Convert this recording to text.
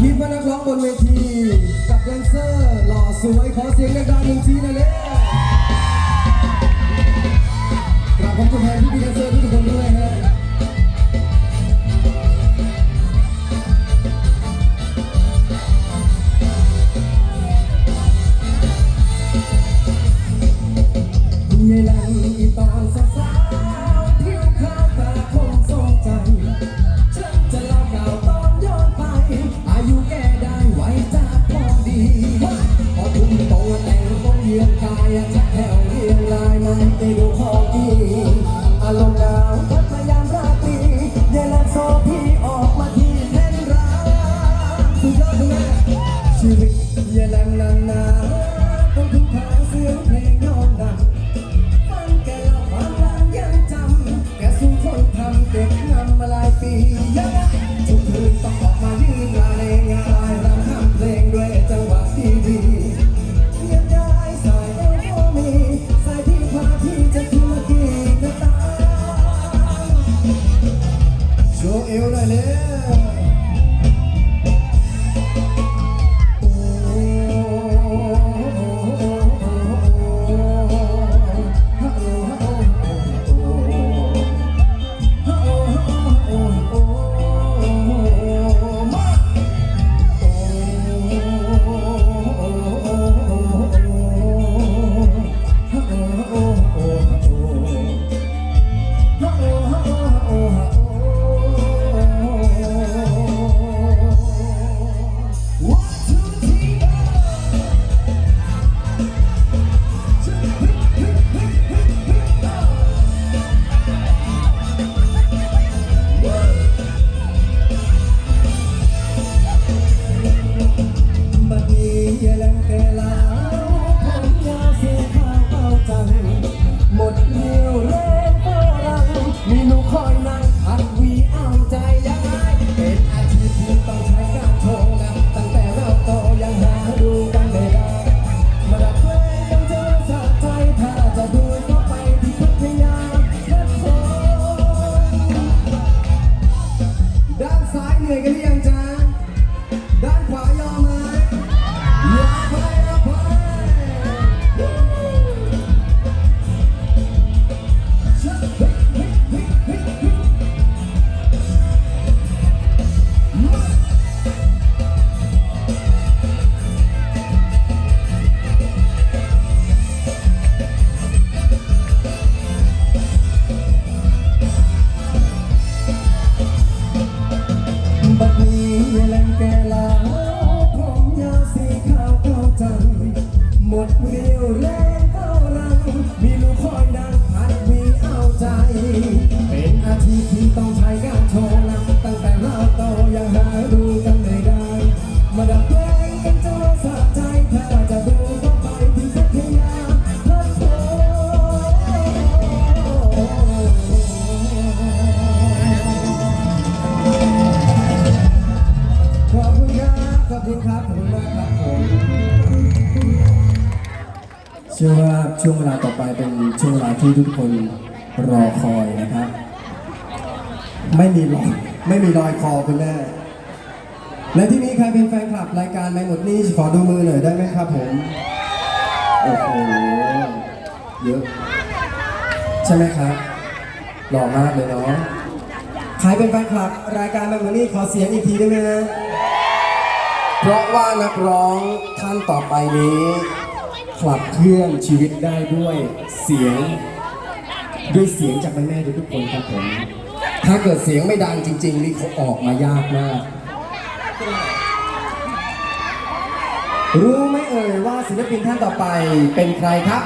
คิดว่านักร้องบนเวที กับแดนเซอร์ หล่อสวยขอเสียงดังๆหนึ่งทีนะเลยก แถวเรียงรายมันไปดูพองดีอารมณ์ดาวทัดพยามราตรีเยลังโซพี่ออกมาที่เล่นร้านสุดยอดคุณแม่ชีวิตเยลังนาน อ อย่าแลงแต่ลาวผมยาเสียข้าวเป้าจัง หมดเรี่ยวแรงเท่ารัง มีหนูคอยนั่งพักวีเอาใจยังไงเป็นอาชีพที่ต้องใช้การโชว์นะตั้งแต่เราโตยังหาดูกันไม่ได้มาดับเพลงกันเจอสะใจถ้าจะดูก็ไปที่พัทยาพัทโซด้านซ้ายเหนื่อยกันหรือยังจ๊ะ ครับขอบคุณมากครับผมเชื่อว่าช่วงเวลาต่อไปเป็นช่วงเวลาที่ทุกคนรอคอยนะครับ ไม่มีรอยไม่มีรอยคอคุณแม่และที่นี้ใครเป็นแฟนคลับรายการไม่หมดนี่ขอดูมือหน่อยได้ไหมครับผมโอ้โหเยอะใช่ไหมครับหล่อมากเลยเนาะใครเป็นแฟนคลับรายการไม่หมดนี่ขอเสียงอีกทีได้ไหมฮะ เพราะว่านักร้องท่านต่อไปนี้ ขับเคลื่อนชีวิตได้ด้วยเสียง ด้วยเสียงจากแม่ๆทุกๆคนครับผม ถ้าเกิดเสียงไม่ดังจริง ๆ นี่เขาออกมายากมาก รู้ไหมเอ่ยว่าศิลปินท่านต่อไปเป็นใครครับ